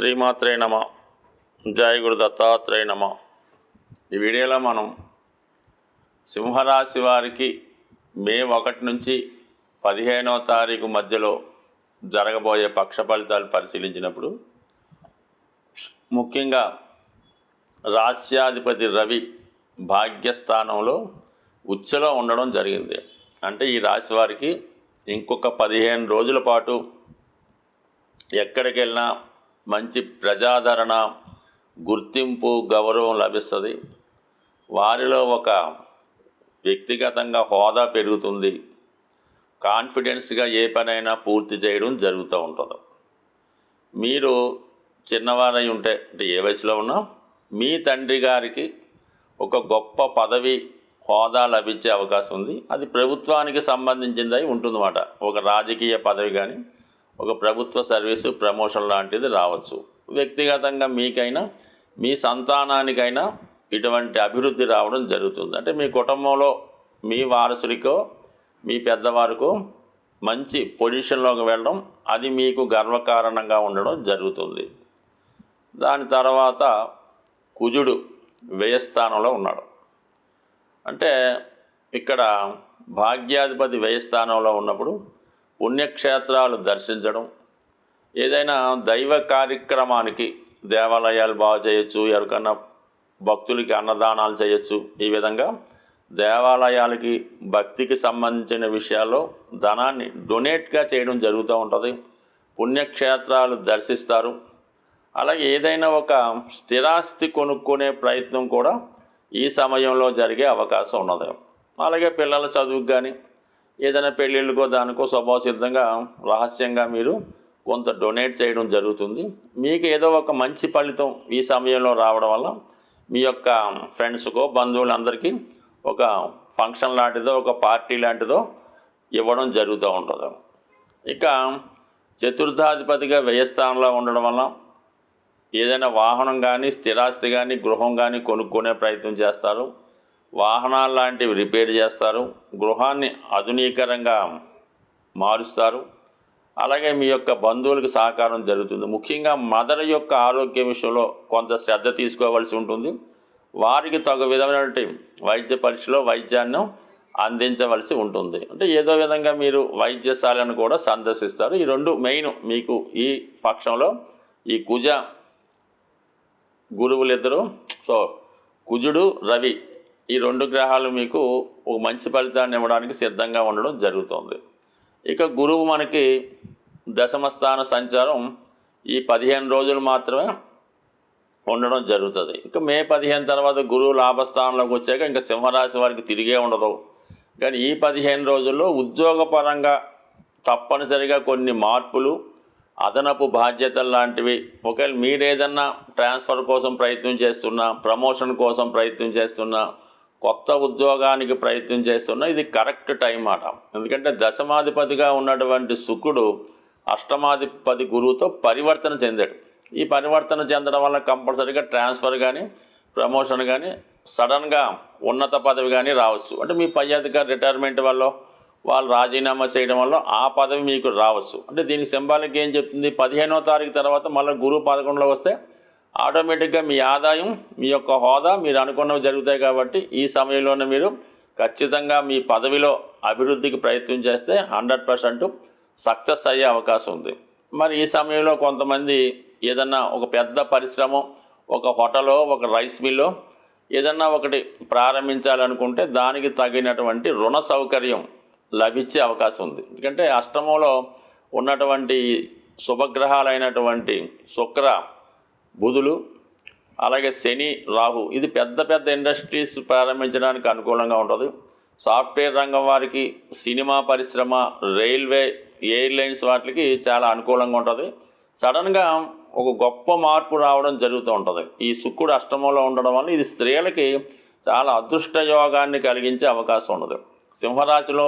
శ్రీమాత్రే నమ. జయ గురు దత్తాత్రేయ నమ. ఈ వీడియోలో మనం సింహరాశి వారికి మే ఒకటి నుంచి పదిహేనవ తారీఖు మధ్యలో జరగబోయే పక్ష ఫలితాలు పరిశీలించినప్పుడు ముఖ్యంగా రాస్యాధిపతి రవి భాగ్యస్థానంలో ఉచ్చలో ఉండడం జరిగింది. అంటే ఈ రాశి వారికి ఇంకొక పదిహేను రోజుల పాటు ఎక్కడికి వెళ్ళినా మంచి ప్రజాదరణ గుర్తింపు గౌరవం లభిస్తుంది. వారిలో ఒక వ్యక్తిగతంగా హోదా పెరుగుతుంది. కాన్ఫిడెన్స్గా ఏ పనైనా పూర్తి చేయడం జరుగుతూ ఉంటుంది. మీరు చిన్నవారై ఉంటే అంటే ఏ వయసులో ఉన్నా మీ తండ్రి గారికి ఒక గొప్ప పదవి హోదా లభించే అవకాశం ఉంది. అది ప్రభుత్వానికి సంబంధించిందై ఉంటుందన్నమాట. ఒక రాజకీయ పదవి కానీ ఒక ప్రభుత్వ సర్వీసు ప్రమోషన్ లాంటిది రావచ్చు. వ్యక్తిగతంగా మీకైనా మీ సంతానానికైనా ఇటువంటి అభివృద్ధి రావడం జరుగుతుంది. అంటే మీ కుటుంబంలో మీ వారసుడికో మీ పెద్దవారికో మంచి పొజిషన్లోకి వెళ్ళడం అది మీకు గర్వకారణంగా ఉండడం జరుగుతుంది. దాని తర్వాత కుజుడు వ్యయస్థానంలో ఉన్నాడు. అంటే ఇక్కడ భాగ్యాధిపతి వ్యయస్థానంలో ఉన్నప్పుడు పుణ్యక్షేత్రాలు దర్శించడం ఏదైనా దైవ కార్యక్రమానికి దేవాలయాలు బాగు చేయొచ్చు ఎవరికన్నా భక్తులకి అన్నదానాలు చేయొచ్చు. ఈ విధంగా దేవాలయాలకి భక్తికి సంబంధించిన విషయాల్లో ధనాన్ని డొనేట్గా చేయడం జరుగుతూ ఉంటుంది. పుణ్యక్షేత్రాలు దర్శిస్తారు. అలాగే ఏదైనా ఒక స్థిరాస్తి కొనుక్కునే ప్రయత్నం కూడా ఈ సమయంలో జరిగే అవకాశం ఉన్నది. అలాగే పిల్లల చదువుకు కానీ ఏదైనా పెళ్ళిళ్ళకో దానికో స్వభావసిద్ధంగా రహస్యంగా మీరు కొంత డొనేట్ చేయడం జరుగుతుంది. మీకు ఏదో ఒక మంచి ఫలితం ఈ సమయంలో రావడం వల్ల మీ యొక్క ఫ్రెండ్స్కో బంధువులందరికీ ఒక ఫంక్షన్ లాంటిదో ఒక పార్టీ లాంటిదో ఇవ్వడం జరుగుతూ ఉంటుంది. ఇక చతుర్థాధిపతిగా వ్యయస్థానంలో ఉండడం వల్ల ఏదైనా వాహనం కానీ స్థిరాస్తి కానీ గృహం కానీ కొనుక్కునే ప్రయత్నం చేస్తారు. వాహనాలు లాంటివి రిపేర్ చేస్తారు గృహాన్ని ఆధునీకరంగా మారుస్తారు. అలాగే మీ యొక్క బంధువులకు సహకారం జరుగుతుంది. ముఖ్యంగా మదర్ యొక్క ఆరోగ్య విషయంలో కొంత శ్రద్ధ తీసుకోవాల్సి ఉంటుంది. వారికి తగు విధమైనటువంటి వైద్య పరీక్షలో వైద్యాన్ని అందించవలసి ఉంటుంది. అంటే ఏదో విధంగా మీరు వైద్యశాలను కూడా సందర్శిస్తారు. ఈ రెండు మెయిన్ మీకు ఈ పక్షంలో ఈ కుజ గురువులిద్దరూ సో కుజుడు రవి ఈ రెండు గ్రహాలు మీకు ఒక మంచి ఫలితాన్ని ఇవ్వడానికి సిద్ధంగా ఉండడం జరుగుతుంది. ఇక గురువు మనకి దశమస్థాన సంచారం ఈ పదిహేను రోజులు మాత్రమే ఉండడం జరుగుతుంది. ఇంకా మే పదిహేను తర్వాత గురువు లాభస్థానంలోకి వచ్చాక ఇంకా సింహరాశి వారికి తిరిగే ఉండదు. కానీ ఈ పదిహేను రోజుల్లో ఉద్యోగపరంగా తప్పనిసరిగా కొన్ని మార్పులు అదనపు బాధ్యతలు లాంటివి ఒకవేళ మీరు ఏదన్నా ట్రాన్స్ఫర్ కోసం ప్రయత్నం చేస్తున్నా ప్రమోషన్ కోసం ప్రయత్నం చేస్తున్నా కొత్త ఉద్యోగానికి ప్రయత్నం చేస్తున్నా ఇది కరెక్ట్ టైం అట. ఎందుకంటే దశమాధిపతిగా ఉన్నటువంటి శుక్రుడు అష్టమాధిపతి గురువుతో పరివర్తన చెందాడు. ఈ పరివర్తన చెందడం వల్ల కంపల్సరీగా ట్రాన్స్ఫర్ కానీ ప్రమోషన్ కానీ సడన్గా ఉన్నత పదవి కానీ రావచ్చు. అంటే మీ పై అధికారి రిటైర్మెంట్ వల్ల వాళ్ళు రాజీనామా చేయడం వల్ల ఆ పదవి మీకు రావచ్చు. అంటే దీనికి సింబాలిక్ ఏం చెప్తుంది? పదిహేనో తారీఖు తర్వాత మళ్ళీ గురువు పదకొండులో వస్తే ఆటోమేటిక్గా మీ ఆదాయం మీ యొక్క హోదా మీరు అనుకున్నవి జరుగుతాయి కాబట్టి ఈ సమయంలోనే మీరు ఖచ్చితంగా మీ పదవిలో అభివృద్ధికి ప్రయత్నం చేస్తే హండ్రెడ్ పర్సెంట్ సక్సెస్ అయ్యే అవకాశం ఉంది. మరి ఈ సమయంలో కొంతమంది ఏదన్నా ఒక పెద్ద పరిశ్రమ ఒక హోటలో ఒక రైస్ మిల్లో ఏదన్నా ఒకటి ప్రారంభించాలనుకుంటే దానికి తగినటువంటి రుణ సౌకర్యం లభించే అవకాశం ఉంది. ఎందుకంటే అష్టమంలో ఉన్నటువంటి శుభగ్రహాలైనటువంటి శుక్ర బుధులు అలాగే శని రాహు. ఇది పెద్ద పెద్ద ఇండస్ట్రీస్ ప్రారంభించడానికి అనుకూలంగా ఉంటుంది. సాఫ్ట్వేర్ రంగం వారికి సినిమా పరిశ్రమ రైల్వే ఎయిర్లైన్స్ వాటికి చాలా అనుకూలంగా ఉంటుంది. సడన్గా ఒక గొప్ప మార్పు రావడం జరుగుతూ ఉంటుంది. ఈ శుక్రుడు అష్టమంలో ఉండడం వల్ల ఇది స్త్రీలకి చాలా అదృష్ట యోగాన్ని కలిగించే అవకాశం ఉండదు సింహరాశిలో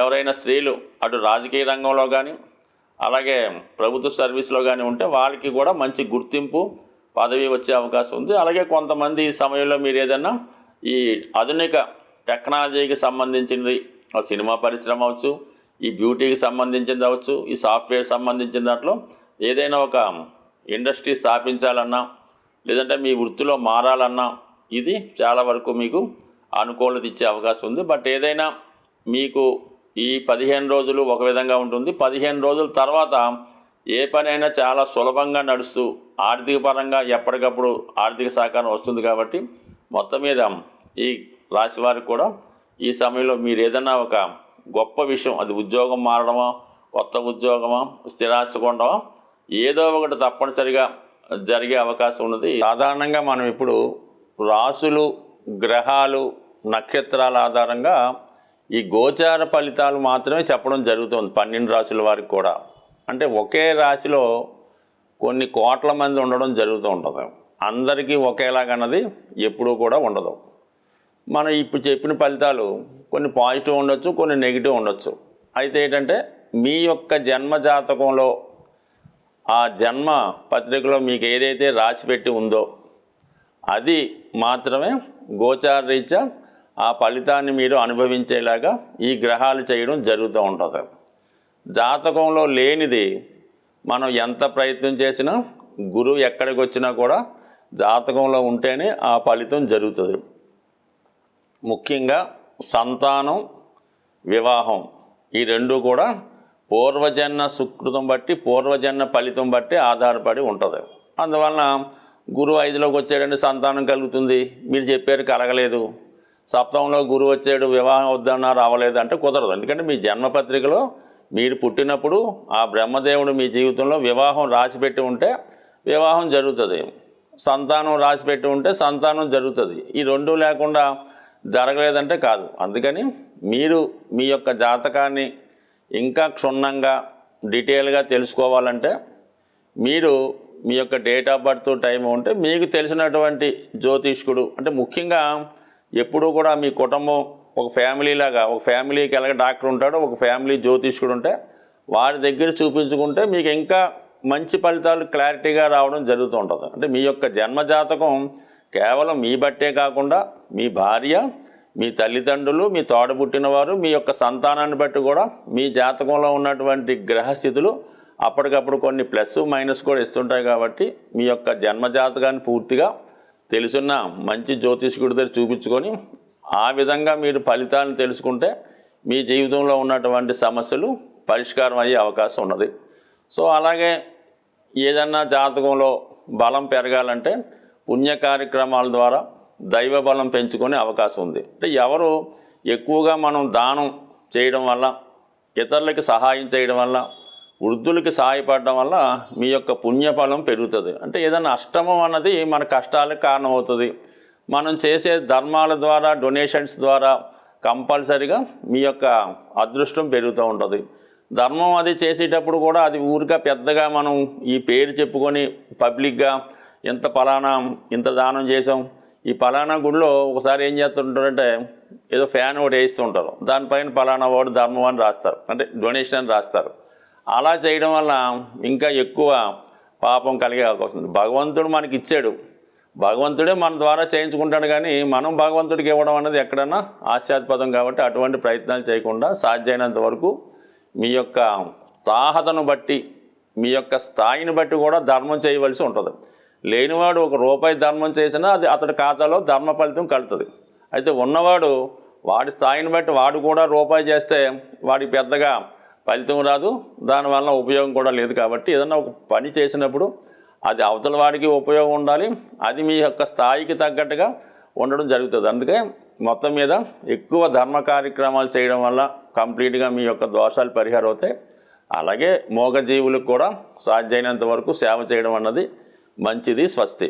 ఎవరైనా స్త్రీలు అటు రాజకీయ రంగంలో కానీ అలాగే ప్రభుత్వ సర్వీస్లో కానీ ఉంటే వాళ్ళకి కూడా మంచి గుర్తింపు పదవి వచ్చే అవకాశం ఉంది. అలాగే కొంతమంది ఈ సమయంలో మీరు ఏదైనా ఈ ఆధునిక టెక్నాలజీకి సంబంధించినది ఆ సినిమా పరిశ్రమ అవచ్చు ఈ బ్యూటీకి సంబంధించింది అవచ్చు ఈ సాఫ్ట్వేర్ సంబంధించిన దాంట్లో ఏదైనా ఒక ఇండస్ట్రీ స్థాపించాలన్నా లేదంటే మీ వృత్తిలో మారాలన్నా ఇది చాలా వరకు మీకు అనుకూలత ఇచ్చే అవకాశం ఉంది. బట్ ఏదైనా మీకు ఈ పదిహేను రోజులు ఒక విధంగా ఉంటుంది. పదిహేను రోజుల తర్వాత ఏ పనైనా చాలా సులభంగా నడుస్తూ ఆర్థిక పరంగా ఎప్పటికప్పుడు ఆర్థిక సహకారం వస్తుంది కాబట్టి మొత్తం మీద ఈ రాశి వారికి కూడా ఈ సమయంలో మీరు ఏదైనా ఒక గొప్ప విషయం అది ఉద్యోగం మారడమా కొత్త ఉద్యోగమా స్థిరాస్తి కొనడమా ఏదో ఒకటి తప్పనిసరిగా జరిగే అవకాశం ఉన్నది. సాధారణంగా మనం ఇప్పుడు రాసులు గ్రహాలు నక్షత్రాల ఆధారంగా ఈ గోచార ఫలితాలు మాత్రమే చెప్పడం జరుగుతుంది పన్నెండు రాశుల వారికి కూడా. అంటే ఒకే రాశిలో కొన్ని కోట్ల మంది ఉండడం జరుగుతూ ఉంటుంది. అందరికీ ఒకేలాగన్నది ఎప్పుడూ కూడా ఉండదు. మనం ఇప్పుడు చెప్పిన ఫలితాలు కొన్ని పాజిటివ్ ఉండొచ్చు కొన్ని నెగిటివ్ ఉండొచ్చు. అయితే ఏంటంటే మీ యొక్క జన్మ జాతకంలో ఆ జన్మ పత్రికలో మీకు ఏదైతే రాసి పెట్టి ఉందో అది మాత్రమే గోచార రీత్యా ఆ ఫలితాన్ని మీరు అనుభవించేలాగా ఈ గ్రహాలు చేయడం జరుగుతూ ఉంటుంది. జాతకంలో లేనిది మనం ఎంత ప్రయత్నం చేసినా గురువు ఎక్కడికి వచ్చినా కూడా జాతకంలో ఉంటేనే ఆ ఫలితం జరుగుతుంది. ముఖ్యంగా సంతానం వివాహం ఈ రెండు కూడా పూర్వజన్మ సుకృతం బట్టి పూర్వజన్మ ఫలితం బట్టి ఆధారపడి ఉంటుంది. అందువలన గురువు ఐదులోకి వచ్చాడంటే సంతానం కలుగుతుంది. మీరు చెప్పారు కలగలేదు. సప్తంలో గురువు వచ్చాడు వివాహం వద్దన్నా రావలేదు అంటే కుదరదు. ఎందుకంటే మీ జన్మపత్రికలో మీరు పుట్టినప్పుడు ఆ బ్రహ్మదేవుడు మీ జీవితంలో వివాహం రాసిపెట్టి ఉంటే వివాహం జరుగుతుంది. సంతానం రాసిపెట్టి ఉంటే సంతానం జరుగుతుంది. ఈ రెండు లేకుండా జరగలేదంటే కాదు. అందుకని మీరు మీ యొక్క జాతకాన్ని ఇంకా క్షుణ్ణంగా డీటెయిల్గా తెలుసుకోవాలంటే మీరు మీ యొక్క డేట్ ఆఫ్ బర్త్ టైం ఉంటే మీకు తెలిసినటువంటి జ్యోతిష్కుడు అంటే ముఖ్యంగా ఎప్పుడూ కూడా మీ కుటుంబం ఒక ఫ్యామిలీ లాగా ఒక ఫ్యామిలీకి ఎలాగ డాక్టర్ ఉంటాడో ఒక ఫ్యామిలీ జ్యోతిష్కుడు ఉంటే వారి దగ్గర చూపించుకుంటే మీకు ఇంకా మంచి ఫలితాలు క్లారిటీగా రావడం జరుగుతూ ఉంటుంది. అంటే మీ యొక్క జన్మ జాతకం కేవలం మీ బట్టే కాకుండా మీ భార్య మీ తల్లిదండ్రులు మీ తోడబుట్టినవారు మీ యొక్క సంతానాన్ని బట్టి కూడా మీ జాతకంలో ఉన్నటువంటి గ్రహస్థితులు అప్పటికప్పుడు కొన్ని ప్లస్ మైనస్ కూడా ఇస్తుంటాయి కాబట్టి మీ యొక్క జన్మ జాతకాన్ని పూర్తిగా తెలుసున్న మంచి జ్యోతిష్కుడి దగ్గర చూపించుకొని ఆ విధంగా మీరు ఫలితాలను తెలుసుకుంటే మీ జీవితంలో ఉన్నటువంటి సమస్యలు పరిష్కారం అయ్యే అవకాశం ఉన్నది. సో అలాగే ఏదన్నా జాతకంలో బలం పెరగాలంటే పుణ్య కార్యక్రమాల ద్వారా దైవ బలం పెంచుకునే అవకాశం ఉంది. అంటే ఎవరు ఎక్కువగా మనం దానం చేయడం వల్ల ఇతరులకి సహాయం చేయడం వల్ల వృద్ధులకి సహాయపడడం వల్ల మీ యొక్క పుణ్యఫలం పెరుగుతుంది. అంటే ఏదైనా అష్టమం అన్నది మన కష్టాలకు కారణమవుతుంది. మనం చేసే ధర్మాల ద్వారా డొనేషన్స్ ద్వారా కంపల్సరిగా మీ యొక్క అదృష్టం పెరుగుతూ ఉంటుంది. ధర్మం అది చేసేటప్పుడు కూడా అది ఊరిగా పెద్దగా మనం ఈ పేరు చెప్పుకొని పబ్లిక్గా ఇంత ఫలానా ఇంత దానం చేసాం ఈ ఫలానా గుడిలో ఒకసారి ఏం చేస్తుంటారంటే ఏదో ఫ్యాన్ ఒకటి వేస్తుంటారు దానిపైన ఫలానా వాడు ధర్మం అని రాస్తారు. అంటే డొనేషన్ అని రాస్తారు. అలా చేయడం వల్ల ఇంకా ఎక్కువ పాపం కలిగే అవకాశం ఉంది. భగవంతుడు మనకి ఇచ్చాడు భగవంతుడే మన ద్వారా చేయించుకుంటాడు కానీ మనం భగవంతుడికి ఇవ్వడం అనేది ఎక్కడన్నా ఆశ్చాత్పదం కాబట్టి అటువంటి ప్రయత్నాలు చేయకుండా సాధ్యమైనంత వరకు మీ యొక్క తాహతను బట్టి మీ యొక్క స్థాయిని బట్టి కూడా ధర్మం చేయవలసి ఉంటుంది. లేనివాడు ఒక రూపాయి ధర్మం చేసినా అది అతడి ఖాతాలో ధర్మ ఫలితం కలుతుంది అయితే ఉన్నవాడు వాడి స్థాయిని బట్టి వాడు కూడా రూపాయి చేస్తే వాడికి పెద్దగా ఫలితం రాదు. దానివల్ల ఉపయోగం కూడా లేదు కాబట్టి ఏదన్నా ఒక పని చేసినప్పుడు అది అవతల వాడికి ఉపయోగం ఉండాలి. అది మీ యొక్క స్థాయికి తగ్గట్టుగా ఉండడం జరుగుతుంది. అందుకే మొత్తం మీద ఎక్కువ ధర్మ కార్యక్రమాలు చేయడం వల్ల కంప్లీట్గా మీ యొక్క దోషాలు పరిహారం అవుతాయి. అలాగే మూగజీవులకు కూడా సాధ్యమైనంత వరకు సేవ చేయడం అన్నది మంచిది స్వస్తి.